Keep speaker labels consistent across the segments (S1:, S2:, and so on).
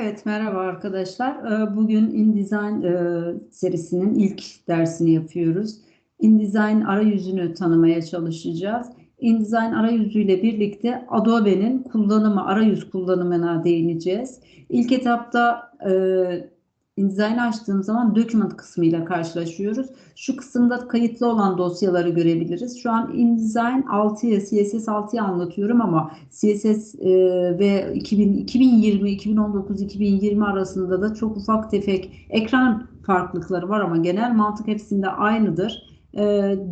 S1: Evet, merhaba arkadaşlar. Ee, Bugün InDesign e, serisinin ilk dersini yapıyoruz. InDesign arayüzünü tanımaya çalışacağız. InDesign arayüzüyle birlikte Adobe'nin kullanımı, arayüz kullanımına değineceğiz. İlk etapta e, InDesign'i açtığım zaman document kısmıyla karşılaşıyoruz. Şu kısımda kayıtlı olan dosyaları görebiliriz. Şu an InDesign 6'ya, CSS 6'ya anlatıyorum ama CSS e, ve 2000, 2020, 2019, 2020 arasında da çok ufak tefek ekran farklılıkları var ama genel mantık hepsinde aynıdır. E,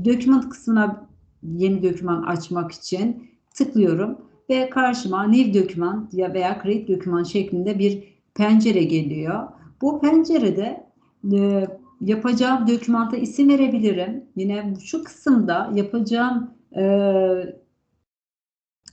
S1: document kısmına yeni doküman açmak için tıklıyorum ve karşıma New Document ya veya Create Document şeklinde bir pencere geliyor. Bu pencerede e, yapacağım dokümanta isim verebilirim. Yine şu kısımda yapacağım e,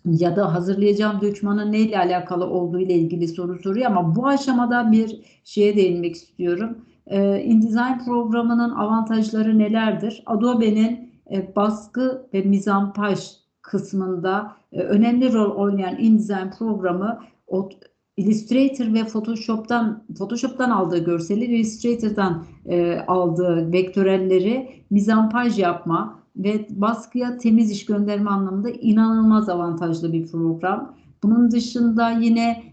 S1: ya da hazırlayacağım dokümanın neyle alakalı olduğu ile ilgili soru soruyor ama bu aşamada bir şeye değinmek istiyorum. E, InDesign programının avantajları nelerdir? Adobe'nin e, baskı ve mizampaj kısmında e, önemli rol oynayan InDesign programı Illustrator ve Photoshop'tan Photoshop'tan aldığı görseli, Illustrator'dan e, aldığı vektörelleri mizampaj yapma ve baskıya temiz iş gönderme anlamında inanılmaz avantajlı bir program. Bunun dışında yine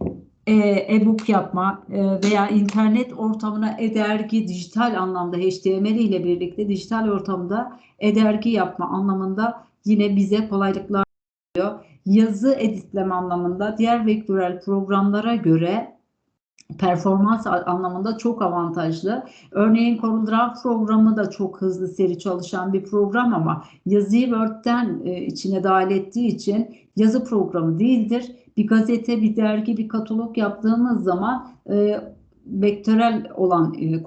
S1: e, e-book yapma e, veya internet ortamına e-dergi dijital anlamda HTML ile birlikte dijital ortamda e-dergi yapma anlamında yine bize kolaylıklar veriyor yazı editleme anlamında diğer vektörel programlara göre performans anlamında çok avantajlı. Örneğin CorelDRAW programı da çok hızlı seri çalışan bir program ama yazıyı Word'den e, içine dahil ettiği için yazı programı değildir. Bir gazete, bir dergi, bir katalog yaptığımız zaman e, vektörel olan e,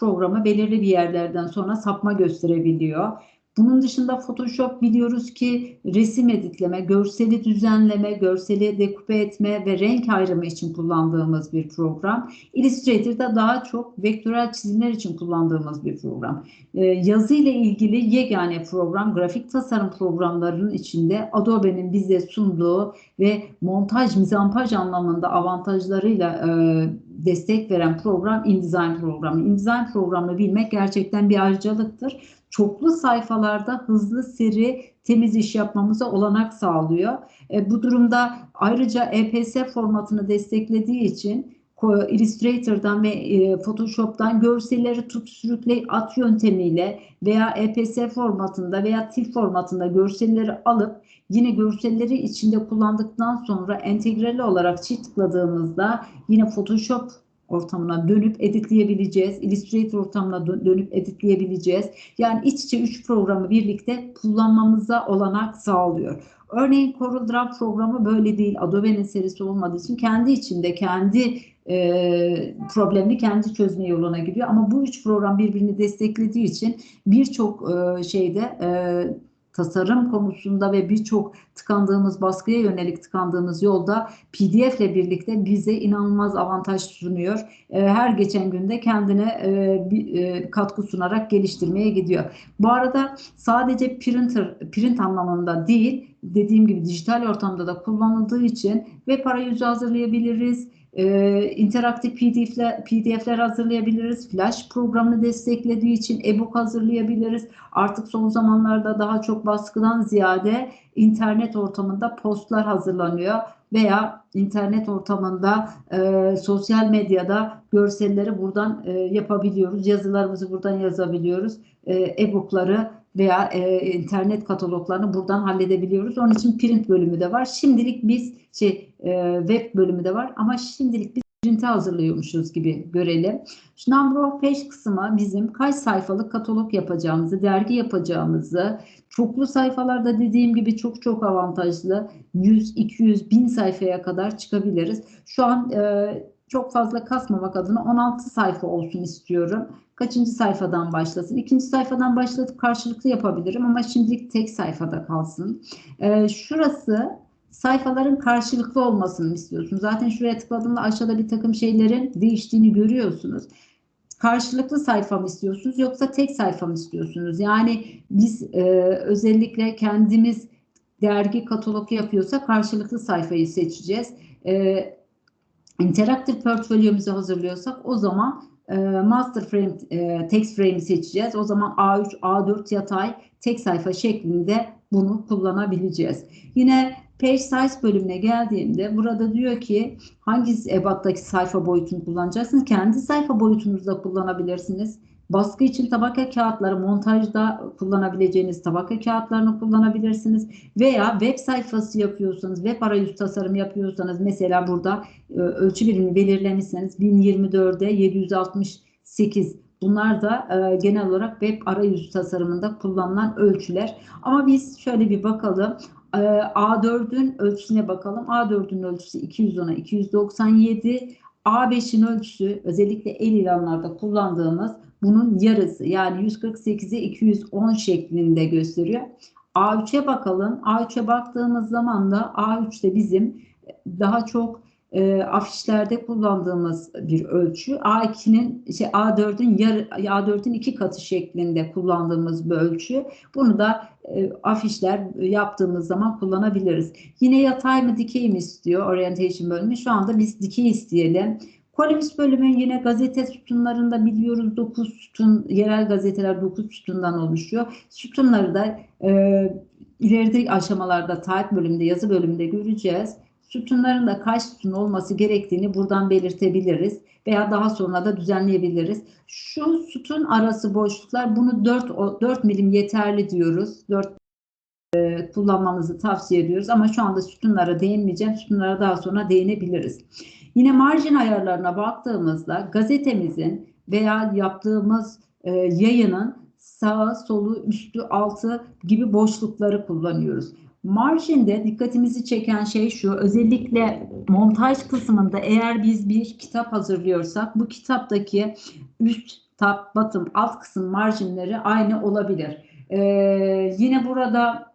S1: programı belirli bir yerlerden sonra sapma gösterebiliyor. Bunun dışında Photoshop biliyoruz ki resim editleme, görseli düzenleme, görseli dekupe etme ve renk ayrımı için kullandığımız bir program. Illustrator'da daha çok vektörel çizimler için kullandığımız bir program. Ee, yazı ile ilgili yegane program, grafik tasarım programlarının içinde Adobe'nin bize sunduğu ve montaj, mizampaj anlamında avantajlarıyla e, destek veren program InDesign programı. InDesign programını bilmek gerçekten bir ayrıcalıktır çoklu sayfalarda hızlı seri temiz iş yapmamıza olanak sağlıyor. E, bu durumda ayrıca EPS formatını desteklediği için Illustrator'dan ve e, Photoshop'tan görselleri tut sürükle at yöntemiyle veya EPS formatında veya TIFF formatında görselleri alıp yine görselleri içinde kullandıktan sonra entegreli olarak çift tıkladığımızda yine Photoshop ortamına dönüp editleyebileceğiz. Illustrator ortamına dönüp editleyebileceğiz. Yani iç içe üç programı birlikte kullanmamıza olanak sağlıyor. Örneğin CorelDRAW programı böyle değil. Adobe'nin serisi olmadığı için kendi içinde kendi e, problemini kendi çözme yoluna gidiyor. Ama bu üç program birbirini desteklediği için birçok e, şeyde e, tasarım konusunda ve birçok tıkandığımız baskıya yönelik tıkandığımız yolda PDF ile birlikte bize inanılmaz avantaj sunuyor. Ee, her geçen günde kendine e, bir e, katkı sunarak geliştirmeye gidiyor. Bu arada sadece printer print anlamında değil dediğim gibi dijital ortamda da kullanıldığı için web arayüzü hazırlayabiliriz e, interaktif PDF'ler, PDF'ler hazırlayabiliriz. Flash programını desteklediği için e-book hazırlayabiliriz. Artık son zamanlarda daha çok baskıdan ziyade internet ortamında postlar hazırlanıyor veya internet ortamında e, sosyal medyada görselleri buradan e, yapabiliyoruz. Yazılarımızı buradan yazabiliyoruz. E, e-bookları veya e, internet kataloglarını buradan halledebiliyoruz. Onun için print bölümü de var. Şimdilik biz şey e, web bölümü de var ama şimdilik biz print'i hazırlıyormuşuz gibi görelim. Şu number of page kısmı bizim kaç sayfalık katalog yapacağımızı, dergi yapacağımızı, çoklu sayfalarda dediğim gibi çok çok avantajlı 100, 200, 1000 sayfaya kadar çıkabiliriz. Şu an e, çok fazla kasmamak adına 16 sayfa olsun istiyorum. Kaçıncı sayfadan başlasın? İkinci sayfadan başlatıp karşılıklı yapabilirim ama şimdilik tek sayfada kalsın. Ee, şurası sayfaların karşılıklı olmasını istiyorsunuz. Zaten şuraya tıkladığımda aşağıda bir takım şeylerin değiştiğini görüyorsunuz. Karşılıklı sayfa mı istiyorsunuz yoksa tek sayfa mı istiyorsunuz? Yani biz e, özellikle kendimiz dergi katalogu yapıyorsa karşılıklı sayfayı seçeceğiz. E, interaktif portföyümüzü hazırlıyorsak o zaman e, master frame, e, text frame'i seçeceğiz. O zaman A3, A4 yatay tek sayfa şeklinde bunu kullanabileceğiz. Yine Page Size bölümüne geldiğimde burada diyor ki hangi ebattaki sayfa boyutunu kullanacaksınız? Kendi sayfa boyutunuzda kullanabilirsiniz. Baskı için tabaka kağıtları, montajda kullanabileceğiniz tabaka kağıtlarını kullanabilirsiniz. Veya web sayfası yapıyorsanız, web arayüz tasarım yapıyorsanız mesela burada e, ölçü birimini belirlemişseniz 1024'e 768 Bunlar da e, genel olarak web arayüzü tasarımında kullanılan ölçüler. Ama biz şöyle bir bakalım. E, A4'ün ölçüsüne bakalım. A4'ün ölçüsü 210'a 297. A5'in ölçüsü özellikle el ilanlarda kullandığımız bunun yarısı yani 148'e 210 şeklinde gösteriyor. A3'e bakalım. A3'e baktığımız zaman da A3'te bizim daha çok e, afişlerde kullandığımız bir ölçü. A2'nin şey A4'ün yarı A4'ün iki katı şeklinde kullandığımız bir ölçü. Bunu da e, afişler yaptığımız zaman kullanabiliriz. Yine yatay mı dikey mi istiyor orientation bölümü. Şu anda biz dikey isteyelim. Kolumnist bölümü yine gazete sütunlarında biliyoruz 9 sütun, yerel gazeteler 9 sütundan oluşuyor. Sütunları da e, ileride aşamalarda tarih bölümünde, yazı bölümünde göreceğiz. Sütunların da kaç sütun olması gerektiğini buradan belirtebiliriz veya daha sonra da düzenleyebiliriz. Şu sütun arası boşluklar bunu 4, 4 milim yeterli diyoruz. 4 e, kullanmanızı tavsiye ediyoruz ama şu anda sütunlara değinmeyeceğim. Sütunlara daha sonra değinebiliriz. Yine marjin ayarlarına baktığımızda gazetemizin veya yaptığımız e, yayının sağı, solu, üstü, altı gibi boşlukları kullanıyoruz. Marjinde dikkatimizi çeken şey şu, özellikle montaj kısmında eğer biz bir kitap hazırlıyorsak bu kitaptaki üst, top, bottom, alt kısım marjinleri aynı olabilir. Ee, yine burada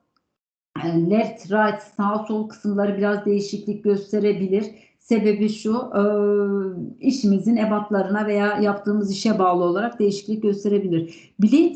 S1: left, right, sağ, sol kısımları biraz değişiklik gösterebilir. Sebebi şu, e, işimizin ebatlarına veya yaptığımız işe bağlı olarak değişiklik gösterebilir. Bleed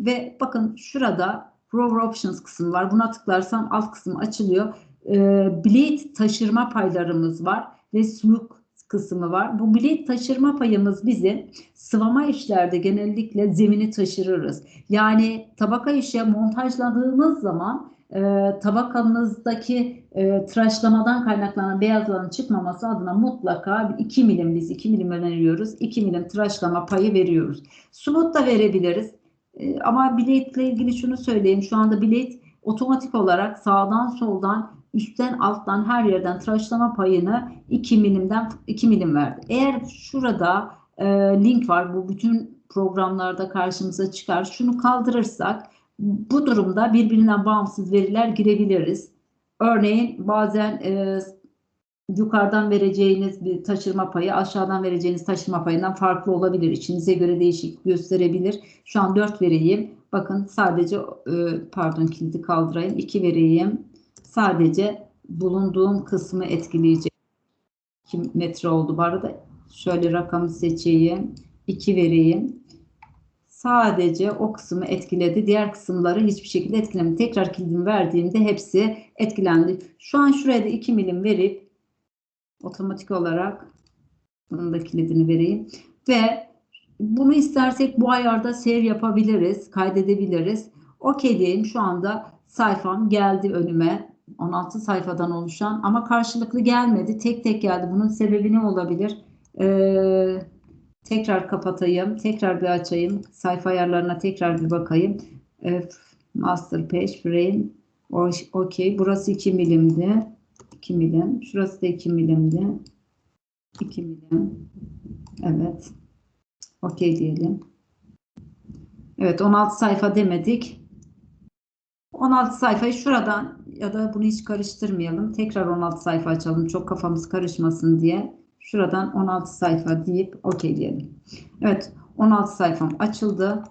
S1: ve bakın şurada Rover Options kısmı var. Buna tıklarsam alt kısım açılıyor. E, bleed taşırma paylarımız var ve suluk kısmı var. Bu bleed taşırma payımız bizim sıvama işlerde genellikle zemini taşırırız. Yani tabaka işe montajladığımız zaman e, tabakamızdaki e, tıraşlamadan kaynaklanan beyazların çıkmaması adına mutlaka 2 milim biz 2 milim öneriyoruz. 2 milim tıraşlama payı veriyoruz. Smooth da verebiliriz. E, ama bilet ile ilgili şunu söyleyeyim. Şu anda bilet otomatik olarak sağdan soldan üstten alttan her yerden tıraşlama payını 2 milimden 2 milim verdi. Eğer şurada e, link var bu bütün programlarda karşımıza çıkar. Şunu kaldırırsak bu durumda birbirinden bağımsız veriler girebiliriz. Örneğin bazen e, yukarıdan vereceğiniz bir taşırma payı aşağıdan vereceğiniz taşırma payından farklı olabilir. İçinize göre değişik gösterebilir. Şu an 4 vereyim. Bakın sadece e, pardon kilidi kaldırayım. 2 vereyim. Sadece bulunduğum kısmı etkileyecek. 2 metre oldu bu arada. Şöyle rakamı seçeyim. 2 vereyim sadece o kısmı etkiledi. Diğer kısımları hiçbir şekilde etkilemedi. Tekrar kilidimi verdiğimde hepsi etkilendi. Şu an şuraya da 2 milim verip otomatik olarak bunun da kilidini vereyim. Ve bunu istersek bu ayarda save yapabiliriz, kaydedebiliriz. OK diyeyim. Şu anda sayfam geldi önüme. 16 sayfadan oluşan ama karşılıklı gelmedi. Tek tek geldi. Bunun sebebi ne olabilir? Ee, Tekrar kapatayım. Tekrar bir açayım. Sayfa ayarlarına tekrar bir bakayım. F, master page frame. Okey. Burası 2 milimdi. 2 milim. Şurası da 2 milimdi. 2 milim. Evet. Okey diyelim. Evet 16 sayfa demedik. 16 sayfayı şuradan ya da bunu hiç karıştırmayalım. Tekrar 16 sayfa açalım. Çok kafamız karışmasın diye. Şuradan 16 sayfa deyip OK diyelim. Evet 16 sayfam açıldı.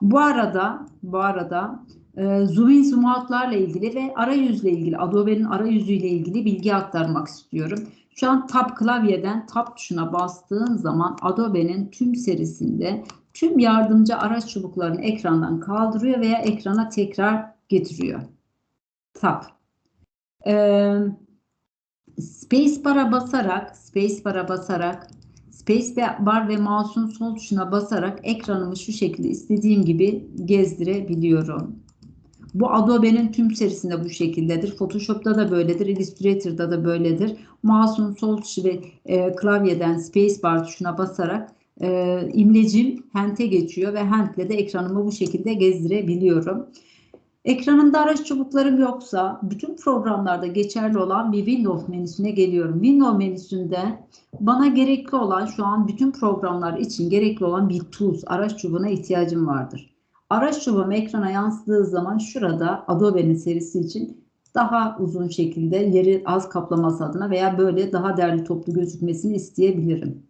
S1: Bu arada bu arada e, zoom in zoom out'larla ilgili ve arayüzle ilgili Adobe'nin arayüzüyle ilgili bilgi aktarmak istiyorum. Şu an Tab klavyeden Tab tuşuna bastığın zaman Adobe'nin tüm serisinde tüm yardımcı araç çubuklarını ekrandan kaldırıyor veya ekrana tekrar getiriyor. Tab. Ee, Space bar'a basarak, space bar'a basarak, space bar ve mouse'un sol tuşuna basarak ekranımı şu şekilde istediğim gibi gezdirebiliyorum. Bu Adobe'nin tüm serisinde bu şekildedir. Photoshop'ta da böyledir, Illustrator'da da böyledir. Mouse'un sol tuşu ve e, klavyeden space bar tuşuna basarak e, imlecim Hand'e geçiyor ve Hand'le de ekranımı bu şekilde gezdirebiliyorum. Ekranımda araç çubuklarım yoksa bütün programlarda geçerli olan bir Windows menüsüne geliyorum. Windows menüsünde bana gerekli olan şu an bütün programlar için gerekli olan bir tools araç çubuğuna ihtiyacım vardır. Araç çubuğum ekrana yansıdığı zaman şurada Adobe'nin serisi için daha uzun şekilde yeri az kaplaması adına veya böyle daha değerli toplu gözükmesini isteyebilirim.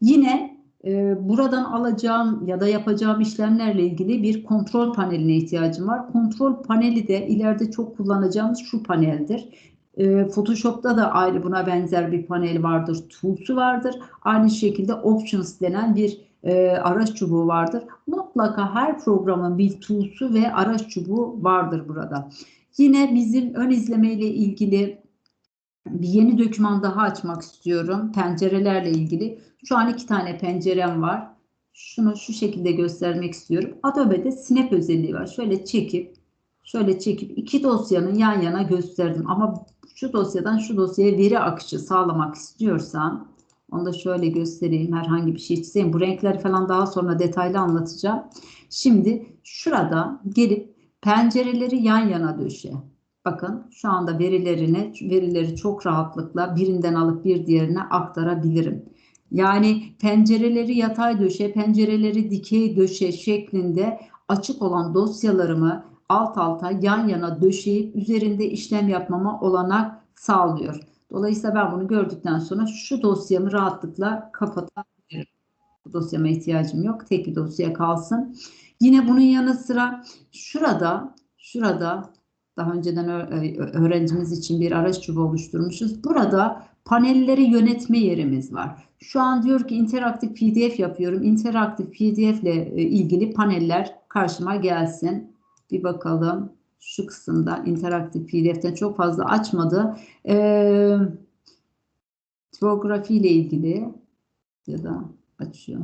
S1: Yine e, buradan alacağım ya da yapacağım işlemlerle ilgili bir kontrol paneline ihtiyacım var. Kontrol paneli de ileride çok kullanacağımız şu paneldir. E, Photoshop'ta da ayrı buna benzer bir panel vardır. Tools'u vardır. Aynı şekilde Options denen bir e, araç çubuğu vardır. Mutlaka her programın bir tools'u ve araç çubuğu vardır burada. Yine bizim ön izleme ile ilgili bir yeni doküman daha açmak istiyorum. Pencerelerle ilgili. Şu an iki tane pencerem var. Şunu şu şekilde göstermek istiyorum. Adobe'de Snap özelliği var. Şöyle çekip şöyle çekip iki dosyanın yan yana gösterdim. Ama şu dosyadan şu dosyaya veri akışı sağlamak istiyorsam onu da şöyle göstereyim. Herhangi bir şey çizeyim. Bu renkleri falan daha sonra detaylı anlatacağım. Şimdi şurada gelip pencereleri yan yana döşe. Bakın şu anda verilerini, verileri çok rahatlıkla birinden alıp bir diğerine aktarabilirim. Yani pencereleri yatay döşe, pencereleri dikey döşe şeklinde açık olan dosyalarımı alt alta yan yana döşeyip üzerinde işlem yapmama olanak sağlıyor. Dolayısıyla ben bunu gördükten sonra şu dosyamı rahatlıkla kapatabilirim. Bu dosyama ihtiyacım yok. Tek bir dosya kalsın. Yine bunun yanı sıra şurada, şurada daha önceden öğrencimiz için bir araç çubuğu oluşturmuşuz. Burada panelleri yönetme yerimiz var. Şu an diyor ki interaktif PDF yapıyorum. İnteraktif PDF ile e, ilgili paneller karşıma gelsin. Bir bakalım şu kısımda interaktif PDF'ten çok fazla açmadı. Ee, tipografi ile ilgili ya da açıyor.